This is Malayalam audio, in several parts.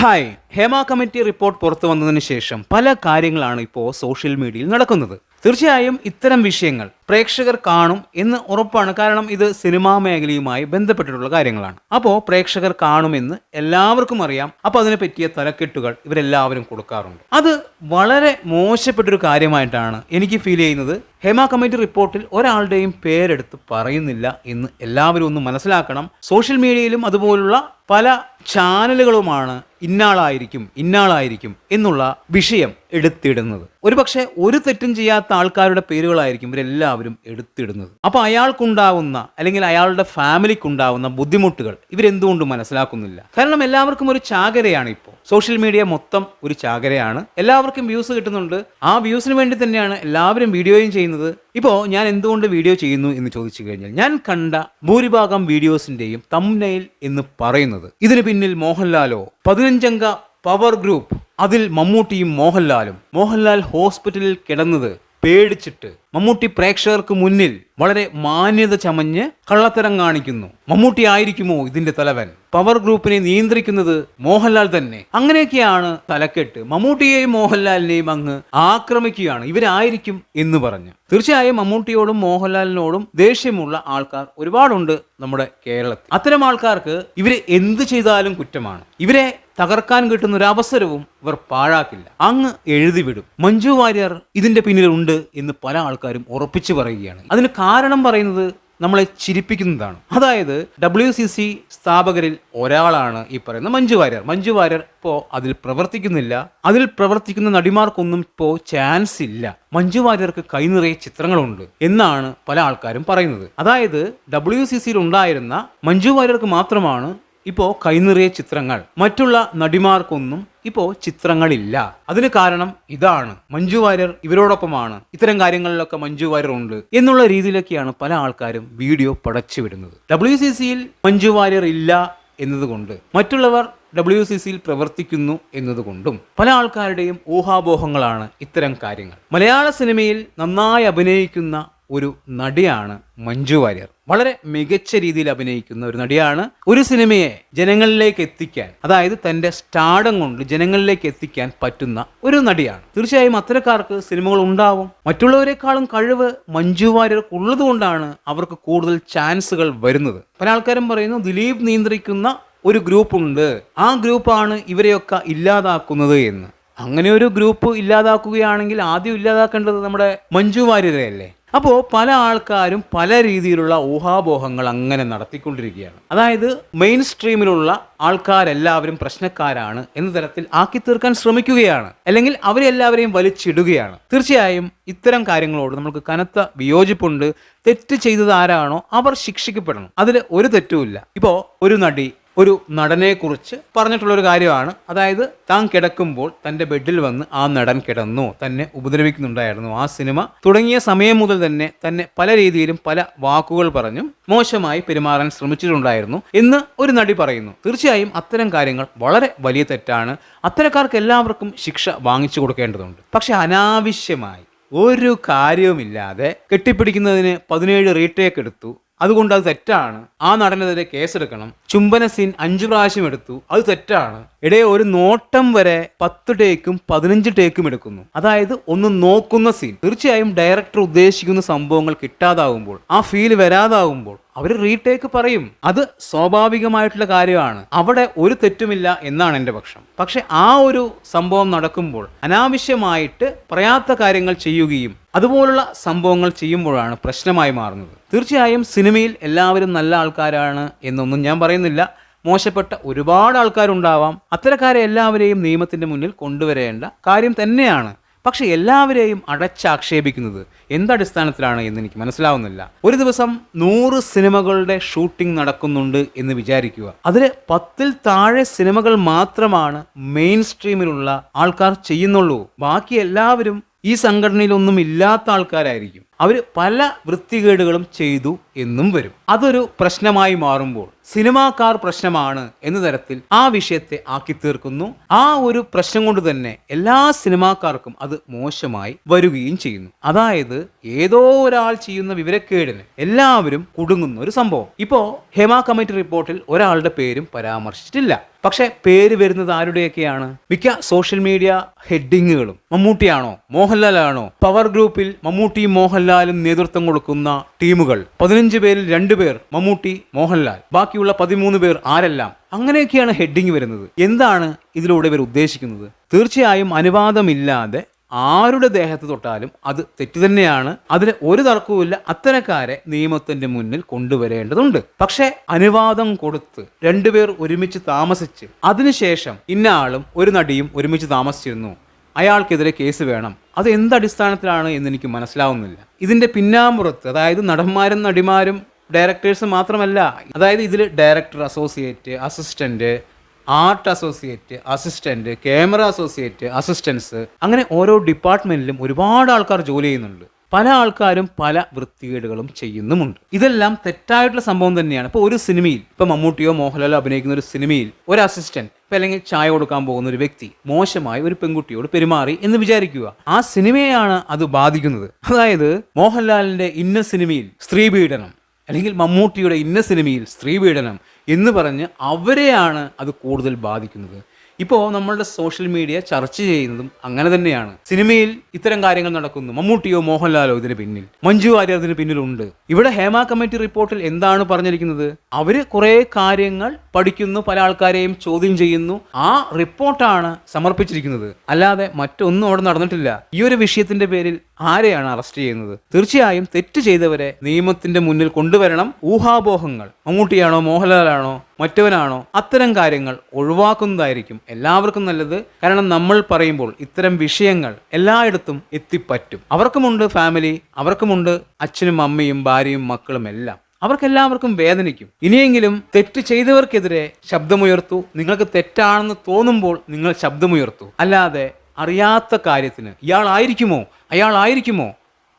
ഹായ്. ഹേമ കമ്മിറ്റി റിപ്പോർട്ട് പുറത്തു വന്നതിന് ശേഷം പല കാര്യങ്ങളാണ് ഇപ്പോൾ സോഷ്യൽ മീഡിയയിൽ നടക്കുന്നത്. തീർച്ചയായും ഇത്തരം വിഷയങ്ങൾ പ്രേക്ഷകർ കാണും എന്ന് ഉറപ്പാണ്. കാരണം ഇത് സിനിമാ മേഖലയുമായി ബന്ധപ്പെട്ടിട്ടുള്ള കാര്യങ്ങളാണ്. അപ്പോൾ പ്രേക്ഷകർ കാണുമെന്ന് എല്ലാവർക്കും അറിയാം. അപ്പോൾ അതിനെ പറ്റിയ തലക്കെട്ടുകൾ ഇവരെല്ലാവരും കൊടുക്കാറുണ്ട്. അത് വളരെ മോശപ്പെട്ടൊരു കാര്യമായിട്ടാണ് എനിക്ക് ഫീൽ ചെയ്യുന്നത്. ഹേമ കമ്മിറ്റി റിപ്പോർട്ടിൽ ഒരാളുടെയും പേരെടുത്ത് പറയുന്നില്ല എന്ന് എല്ലാവരും ഒന്ന് മനസ്സിലാക്കണം. സോഷ്യൽ മീഡിയയിലും അതുപോലുള്ള പല ചാനലുകളുമാണ് ഇന്നാളായിരിക്കും ഇന്നാളായിരിക്കും എന്നുള്ള വിഷയം. എടുത്തിടുന്നത്. ഒരുപക്ഷെ ഒരു തെറ്റും ചെയ്യാത്ത ആൾക്കാരുടെ പേരുകളായിരിക്കും ഇവരെല്ലാവരും എടുത്തിടുന്നത്. അപ്പോൾ അയാൾക്കുണ്ടാവുന്ന അല്ലെങ്കിൽ അയാളുടെ ഫാമിലിക്കുണ്ടാവുന്ന ബുദ്ധിമുട്ടുകൾ ഇവരെന്തുകൊണ്ട് മനസ്സിലാക്കുന്നില്ല. കാരണം എല്ലാവർക്കും ഒരു ചാകരയാണ് ഇപ്പോൾ. സോഷ്യൽ മീഡിയ മൊത്തം ഒരു ചാകരയാണ്. എല്ലാവർക്കും വ്യൂസ് കിട്ടുന്നുണ്ട്. ആ വ്യൂസിന് വേണ്ടി തന്നെയാണ് എല്ലാവരും വീഡിയോയും ചെയ്യുന്നത്. ഇപ്പോൾ ഞാൻ എന്തുകൊണ്ട് വീഡിയോ ചെയ്യുന്നു എന്ന് ചോദിച്ചു കഴിഞ്ഞാൽ ഞാൻ കണ്ട ഭൂരിഭാഗം വീഡിയോസിന്റെയും തംനയിൽ എന്ന് പറയുന്നത്. ഇതിന് പിന്നിൽ മോഹൻലാലോ പതിനഞ്ചംഗ പവർ ഗ്രൂപ്പ്. അതിൽ മമ്മൂട്ടിയും മോഹൻലാലും. മോഹൻലാൽ ഹോസ്പിറ്റലിൽ കിടന്നത് പേടിച്ചിട്ട്. മമ്മൂട്ടി പ്രേക്ഷകർക്ക് മുന്നിൽ വളരെ മാന്യത ചമഞ്ഞ് കള്ളത്തരം കാണിക്കുന്നു. മമ്മൂട്ടി ആയിരിക്കുമോ ഇതിന്റെ തലവൻ? പവർ ഗ്രൂപ്പിനെ നിയന്ത്രിക്കുന്നത് മോഹൻലാൽ തന്നെ. അങ്ങനെയൊക്കെയാണ് തലക്കെട്ട്. മമ്മൂട്ടിയെയും മോഹൻലാലിനെയും അങ്ങ് ആക്രമിക്കുകയാണ്. ഇവരായിരിക്കും എന്ന് പറഞ്ഞ്. തീർച്ചയായും മമ്മൂട്ടിയോടും മോഹൻലാലിനോടും ദേഷ്യമുള്ള ആൾക്കാർ ഒരുപാടുണ്ട് നമ്മുടെ കേരളത്തിൽ. അത്തരം ആൾക്കാർക്ക് ഇവർ എന്ത് ചെയ്താലും കുറ്റമാണ്. ഇവരെ തകർക്കാൻ കിട്ടുന്ന ഒരു അവസരവും ഇവർ പാഴാക്കില്ല. അങ്ങ് എഴുതിവിടും. മഞ്ജു വാര്യർ ഇതിന്റെ പിന്നിലുണ്ട് എന്ന് പല ആൾക്കാരും ഉറപ്പിച്ചു പറയുകയാണ്. അതിന് കാരണം പറയുന്നത് നമ്മളെ ചിരിപ്പിക്കുന്നതാണ്. അതായത് ഡബ്ല്യു സി സി സ്ഥാപകരിൽ ഒരാളാണ് ഈ പറയുന്ന മഞ്ജു വാര്യർ. മഞ്ജു വാര്യർ ഇപ്പോൾ അതിൽ പ്രവർത്തിക്കുന്നില്ല. അതിൽ പ്രവർത്തിക്കുന്ന നടിമാർക്കൊന്നും ഇപ്പോൾ ചാൻസ് ഇല്ല. മഞ്ജു വാര്യർക്ക് കൈനിറയെ ചിത്രങ്ങളുണ്ട് എന്നാണ് പല ആൾക്കാരും പറയുന്നത്. അതായത് ഡബ്ല്യു സി സിയിൽ ഉണ്ടായിരുന്ന മഞ്ജു വാര്യർക്ക് മാത്രമാണ് ഇപ്പോൾ കൈനിറിയ ചിത്രങ്ങൾ. മറ്റുള്ള നടിമാർക്കൊന്നും ഇപ്പോൾ ചിത്രങ്ങളില്ല. അതിന് കാരണം ഇതാണ്. മഞ്ജു വാര്യർ ഇവരോടൊപ്പമാണ്. ഇത്തരം കാര്യങ്ങളിലൊക്കെ മഞ്ജു വാര്യർ ഉണ്ട് എന്നുള്ള രീതിയിലൊക്കെയാണ് പല ആൾക്കാരും വീഡിയോ പടച്ചു വിടുന്നത്. ഡബ്ല്യു സി സിയിൽ മഞ്ജു വാര്യർ ഇല്ല എന്നതുകൊണ്ട് മറ്റുള്ളവർ ഡബ്ല്യു സി സിയിൽ പ്രവർത്തിക്കുന്നു എന്നതുകൊണ്ടും പല ആൾക്കാരുടെയും ഊഹാപോഹങ്ങളാണ് ഇത്തരം കാര്യങ്ങൾ. മലയാള സിനിമയിൽ നന്നായി അഭിനയിക്കുന്ന ഒരു നടിയാണ് മഞ്ജു വാര്യർ. വളരെ മികച്ച രീതിയിൽ അഭിനയിക്കുന്ന ഒരു നടിയാണ് ഒരു സിനിമയെ ജനങ്ങളിലേക്ക് എത്തിക്കാൻ അതായത് തന്റെ സ്റ്റാഡം കൊണ്ട് ജനങ്ങളിലേക്ക് എത്തിക്കാൻ പറ്റുന്ന ഒരു നടിയാണ്. തീർച്ചയായും അത്തരക്കാർക്ക് സിനിമകൾ ഉണ്ടാവും. മറ്റുള്ളവരെക്കാളും കഴിവ് മഞ്ജു വാര്യർക്ക് ഉള്ളതുകൊണ്ടാണ് അവർക്ക് കൂടുതൽ ചാൻസുകൾ വരുന്നത്. പല ആൾക്കാരും പറയുന്നു ദിലീപ് നിയന്ത്രിക്കുന്ന ഒരു ഗ്രൂപ്പ് ഉണ്ട്. ആ ഗ്രൂപ്പാണ് ഇവരെയൊക്കെ ഇല്ലാതാക്കുന്നത് എന്ന്. അങ്ങനെ ഒരു ഗ്രൂപ്പ് ഇല്ലാതാക്കുകയാണെങ്കിൽ ആദ്യം ഇല്ലാതാക്കേണ്ടത് നമ്മുടെ മഞ്ജു വാര്യരെ അല്ലേ? അപ്പോൾ പല ആൾക്കാരും പല രീതിയിലുള്ള ഊഹാപോഹങ്ങൾ അങ്ങനെ നടത്തിക്കൊണ്ടിരിക്കുകയാണ്. അതായത് മെയിൻ സ്ട്രീമിലുള്ള ആൾക്കാരെല്ലാവരും പ്രശ്നക്കാരാണ് എന്ന തരത്തിൽ ആക്കി തീർക്കാൻ ശ്രമിക്കുകയാണ്. അല്ലെങ്കിൽ അവരെല്ലാവരെയും വലിച്ചിടുകയാണ്. തീർച്ചയായും ഇത്തരം കാര്യങ്ങളോട് നമുക്ക് കനത്ത വിയോജിപ്പുണ്ട്. തെറ്റ് ചെയ്തത് ആരാണോ അവർ ശിക്ഷിക്കപ്പെടണം. അതിൽ ഒരു തെറ്റുമില്ല. ഇപ്പോൾ ഒരു നടി ഒരു നടനെക്കുറിച്ച് പറഞ്ഞിട്ടുള്ളൊരു കാര്യമാണ്. അതായത് താൻ കിടക്കുമ്പോൾ തന്റെ ബെഡിൽ വന്ന് ആ നടൻ കിടന്നു. തന്നെ ഉപദ്രവിക്കുന്നുണ്ടായിരുന്നു ആ സിനിമ. തുടങ്ങിയ സമയം മുതൽ തന്നെ തന്നെ പല രീതിയിലും പല വാക്കുകൾ പറഞ്ഞും മോശമായി പെരുമാറാൻ ശ്രമിച്ചിട്ടുണ്ടായിരുന്നു എന്ന് ഒരു നടി പറയുന്നു. തീർച്ചയായും അത്തരം കാര്യങ്ങൾ വളരെ വലിയ തെറ്റാണ്. അത്തരക്കാർക്ക് എല്ലാവർക്കും ശിക്ഷ വാങ്ങിച്ചു കൊടുക്കേണ്ടതുണ്ട്. പക്ഷെ അനാവശ്യമായി ഒരു കാര്യവുമില്ലാതെ കെട്ടിപ്പിടിക്കുന്നതിന് പതിനേഴ് റീടേക്ക് എടുത്തു അതുകൊണ്ട് അത് തെറ്റാണ്. ആ നടനെതിരെ കേസെടുക്കണം. ചുംബന സീൻ അഞ്ചു പ്രാവശ്യം എടുത്തു. അത് തെറ്റാണ്. ഇടയെ ഒരു നോട്ടം വരെ പത്ത് ടേക്കും പതിനഞ്ച് ടേക്കും എടുക്കുന്നു. അതായത് ഒന്ന് നോക്കുന്ന സീൻ തീർച്ചയായും ഡയറക്ടർ ഉദ്ദേശിക്കുന്ന സംഭവങ്ങൾ കിട്ടാതാവുമ്പോൾ ആ ഫീൽ വരാതാവുമ്പോൾ അവർ റീടേക്ക് പറയും. അത് സ്വാഭാവികമായിട്ടുള്ള കാര്യമാണ്. അവിടെ ഒരു തെറ്റുമില്ല എന്നാണ് എന്റെ പക്ഷം. പക്ഷെ ആ ഒരു സംഭവം നടക്കുമ്പോൾ അനാവശ്യമായിട്ട് പറയാത്ത കാര്യങ്ങൾ ചെയ്യുകയും അതുപോലുള്ള സംഭവങ്ങൾ ചെയ്യുമ്പോഴാണ് പ്രശ്നമായി മാറുന്നത്. തീർച്ചയായും സിനിമയിൽ എല്ലാവരും നല്ല ആൾക്കാരാണ് എന്നൊന്നും ഞാൻ പറയുന്നില്ല. മോശപ്പെട്ട ഒരുപാട് ആൾക്കാരുണ്ടാവാം. അത്തരക്കാരെ എല്ലാവരെയും നിയമത്തിന്റെ മുന്നിൽ കൊണ്ടുവരേണ്ട കാര്യം തന്നെയാണ്. പക്ഷെ എല്ലാവരെയും അടച്ചാക്ഷേപിക്കുന്നത് എന്തടിസ്ഥാനത്തിലാണ് എന്ന് എനിക്ക് മനസ്സിലാവുന്നില്ല. ഒരു ദിവസം നൂറ് സിനിമകളുടെ ഷൂട്ടിംഗ് നടക്കുന്നുണ്ട് എന്ന് വിചാരിക്കുക. അതിൽ പത്തിൽ താഴെ സിനിമകൾ മാത്രമാണ് മെയിൻ സ്ട്രീമിലുള്ള ആൾക്കാർ ചെയ്യുന്നുള്ളൂ. ബാക്കി എല്ലാവരും ഈ സംഘടനയിലൊന്നും ഇല്ലാത്ത ആൾക്കാരായിരിക്കും. അവർ പല വൃത്തികേടുകളും ചെയ്തു എന്നും വരും. അതൊരു പ്രശ്നമായി മാറുമ്പോൾ സിനിമാക്കാർ പ്രശ്നമാണ് എന്ന തരത്തിൽ ആ വിഷയത്തെ ആക്കി തീർക്കുന്നു. ആ ഒരു പ്രശ്നം കൊണ്ട് തന്നെ എല്ലാ സിനിമാക്കാർക്കും അത് മോശമായി വരികയും ചെയ്യുന്നു. അതായത് ഏതോ ഒരാൾ ചെയ്യുന്ന വിവരക്കേടിന് എല്ലാവരും കുടുങ്ങുന്ന ഒരു സംഭവം. ഇപ്പോ ഹെമ കമ്മിറ്റി റിപ്പോർട്ടിൽ ഒരാളുടെ പേരും പരാമർശിച്ചിട്ടില്ല. പക്ഷെ പേര് വരുന്നത് ആരുടെയൊക്കെയാണ്? മിക്ക സോഷ്യൽ മീഡിയ ഹെഡിങ്ങുകളും. മമ്മൂട്ടിയാണോ? മോഹൻലാലാണോ? പവർ ഗ്രൂപ്പിൽ മമ്മൂട്ടിയും മോഹൻലാലും നേതൃത്വം കൊടുക്കുന്ന ടീമുകൾ. പതിനഞ്ച് പേരിൽ രണ്ടു പേർ മമ്മൂട്ടി മോഹൻലാൽ. ബാക്കിയുള്ള പതിമൂന്ന് പേർ ആരെല്ലാം? അങ്ങനെയൊക്കെയാണ് ഹെഡിങ് വരുന്നത്. എന്താണ് ഇതിലൂടെ ഇവർ ഉദ്ദേശിക്കുന്നത്? തീർച്ചയായും അനുവാദമില്ലാതെ ആരുടെ ദേഹത്ത് തൊട്ടാലും അത് തെറ്റ് തന്നെയാണ്. അതിന് ഒരു തർക്കവുമില്ല. അത്തരക്കാരെ നിയമത്തിന്റെ മുന്നിൽ കൊണ്ടുവരേണ്ടതുണ്ട്. പക്ഷേ അനുവാദം കൊടുത്ത് രണ്ടുപേർ ഒരുമിച്ച് താമസിച്ച് അതിനുശേഷം ഇന്ന ആളും ഒരു നടിയും ഒരുമിച്ച് താമസിച്ചിരുന്നു. അയാൾക്കെതിരെ കേസ് വേണം. അത് എന്തടിസ്ഥാനത്തിലാണ് എന്ന് എനിക്ക് മനസ്സിലാവുന്നില്ല. ഇതിന്റെ പിന്നാമ്പുറത്ത് അതായത് നടന്മാരും നടിമാരും ഡയറക്ടേഴ്സ് മാത്രമല്ല അതായത് ഇതിൽ director associate assistant art associate assistant camera associate assistants അങ്ങനെ ഓരോ ഡിപ്പാർട്ട്മെന്റിലും ഒരുപാട് ആൾക്കാർ ജോലി ചെയ്യുന്നുണ്ട്. പല ആൾക്കാരും പല വൃത്തികേടുകളും ചെയ്യുന്നുമുണ്ട്. ഇതെല്ലാം തെറ്റായിട്ടുള്ള സംഭവം തന്നെയാണ്. ഇപ്പോൾ ഒരു സിനിമയിൽ ഇപ്പോൾ മമ്മൂട്ടിയോ മോഹൻലാലോ അഭിനയിക്കുന്ന ഒരു സിനിമയിൽ ഒരു അസിസ്റ്റന്റ് ഇപ്പം അല്ലെങ്കിൽ ചായ കൊടുക്കാൻ പോകുന്ന ഒരു വ്യക്തി മോശമായി ഒരു പെൺകുട്ടിയോട് പെരുമാറി എന്ന് വിചാരിക്കുക. ആ സിനിമയാണ് അത് ബാധിക്കുന്നത്. അതായത് മോഹൻലാലിന്റെ ഇന്ന സിനിമയിൽ സ്ത്രീ പീഡനം അല്ലെങ്കിൽ മമ്മൂട്ടിയുടെ ഇന്ന സിനിമയിൽ സ്ത്രീ പീഡനം എന്ന് പറഞ്ഞ് അവരെയാണ് അത് കൂടുതൽ ബാധിക്കുന്നത്. ഇപ്പോൾ നമ്മളുടെ സോഷ്യൽ മീഡിയ ചർച്ച ചെയ്യുന്നതും അങ്ങനെ തന്നെയാണ്. സിനിമയിൽ ഇത്തരം കാര്യങ്ങൾ നടക്കുന്നു. മമ്മൂട്ടിയോ മോഹൻലാലോ ഇതിന് പിന്നിൽ. മഞ്ജു വാര്യർ ഇതിന് പിന്നിലുണ്ട്. ഇവിടെ ഹേമ കമ്മിറ്റി റിപ്പോർട്ടിൽ എന്താണ് പറഞ്ഞിരിക്കുന്നത്? അവർ കുറേ കാര്യങ്ങൾ പഠിക്കുന്നു പല ആൾക്കാരെയും ചോദ്യം ചെയ്യുന്നു. ആ റിപ്പോർട്ടാണ് സമർപ്പിച്ചിരിക്കുന്നത്. അല്ലാതെ മറ്റൊന്നും അവിടെ നടന്നിട്ടില്ല. ഈ ഒരു വിഷയത്തിന്റെ പേരിൽ ആരെയാണ് അറസ്റ്റ് ചെയ്യുന്നത്? തീർച്ചയായും തെറ്റ് ചെയ്തവരെ നിയമത്തിന്റെ മുന്നിൽ കൊണ്ടുവരണം. ഊഹാപോഹങ്ങൾ. മമ്മൂട്ടിയാണോ മോഹൻലാലാണോ മറ്റവനാണോ അത്തരം കാര്യങ്ങൾ ഒഴിവാക്കുന്നതായിരിക്കും എല്ലാവർക്കും നല്ലത്. കാരണം നമ്മൾ പറയുമ്പോൾ ഇത്തരം വിഷയങ്ങൾ എല്ലായിടത്തും എത്തിപ്പറ്റും. അവർക്കുമുണ്ട് ഫാമിലി അവർക്കുമുണ്ട് അച്ഛനും അമ്മയും ഭാര്യയും മക്കളും എല്ലാം. അവർക്കെല്ലാവർക്കും വേദനിക്കും. ഇനിയെങ്കിലും തെറ്റ് ചെയ്തവർക്കെതിരെ ശബ്ദമുയർത്തു. നിങ്ങൾക്ക് തെറ്റാണെന്ന് തോന്നുമ്പോൾ നിങ്ങൾ ശബ്ദമുയർത്തു. അല്ലാതെ അറിയാത്ത കാര്യത്തിന് ഇയാളായിരിക്കുമോ അയാളായിരിക്കുമോ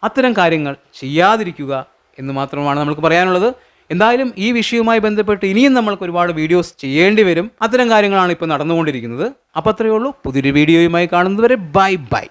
അത്തരം കാര്യങ്ങൾ ചെയ്യാതിരിക്കുക എന്ന് മാത്രമാണ് നമ്മൾക്ക് പറയാനുള്ളത്. എന്തായാലും ഈ വിഷയവുമായി ബന്ധപ്പെട്ട് ഇനിയും നമ്മൾക്ക് ഒരുപാട് വീഡിയോസ് ചെയ്യേണ്ടി വരും. അത്തരം കാര്യങ്ങളാണ് ഇപ്പോൾ നടന്നുകൊണ്ടിരിക്കുന്നത്. അപ്പോൾ അത്രയേ ഉള്ളൂ. പുതിയൊരു വീഡിയോയുമായി കാണുന്നതുവരെ ബൈ ബൈ.